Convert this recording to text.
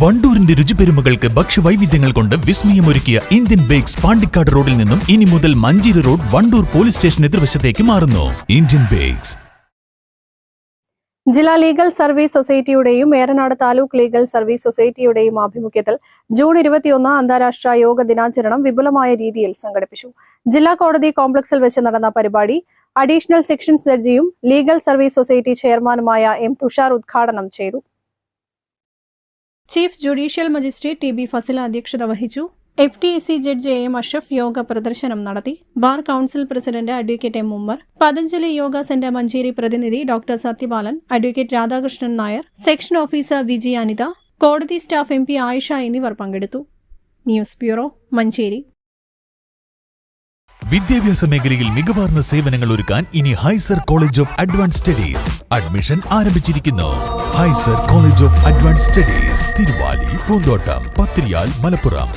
വണ്ടൂരിന്റെ രുചിപെരുമകൾക്ക് ഭക്ഷ്യവൈവിധ്യങ്ങൾ കൊണ്ട് വിസ്മയമൊരുക്കിയ Indian bakes Pandikkad റോഡിൽ നിന്നും ഇനി മുതൽ Manjeri road Wandoor police station എതിർവശത്തേക്ക് മാറുന്നു. Indian bakes. ജില്ലാ ലീഗൽ സർവീസ് സൊസൈറ്റിയുടെയും ഏറനാട് താലൂക്ക് ലീഗൽ സർവീസ് സൊസൈറ്റിയുടെയും ആഭിമുഖ്യത്തിൽ ജൂൺ ഇരുപത്തിയൊന്ന് അന്താരാഷ്ട്ര യോഗ ദിനാചരണം വിപുലമായ രീതിയിൽ സംഘടിപ്പിച്ചു. ജില്ലാ കോടതി കോംപ്ലക്സിൽ വെച്ച് നടന്ന പരിപാടി അഡീഷണൽ സെക്ഷൻ ജഡ്ജിയും ലീഗൽ സർവീസ് സൊസൈറ്റി ചെയർമാനുമായ എം തുഷാർ ഉദ്ഘാടനം ചെയ്തു. Chief judicial magistrate T B Fasil അധ്യക്ഷത വഹിച്ചു. F T S C judge A M Ashraf yoga പ്രദർശനം നടത്തി. Bar council president advocate M Ummar. Patanjali yoga centre Manjeri പ്രതിനിധി doctor Sathyapalan advocate Radhakrishnan Nair. Section officer Viji Anitha. കോടതി staff M P Ayisha എന്നിവർ പങ്കെടുത്തു. News bureau Manjeri. വിദ്യാഭ്യാസ മേഖലയിൽ മികവാർന്ന സേവനങ്ങൾ ഒരുക്കാൻ ഇനി Hyzer college of advance studies. Admission ആരംഭിച്ചിരിക്കുന്നു. Hyzer college of advance studies Thiruvali Poonthottam Pathiriyal Malappuram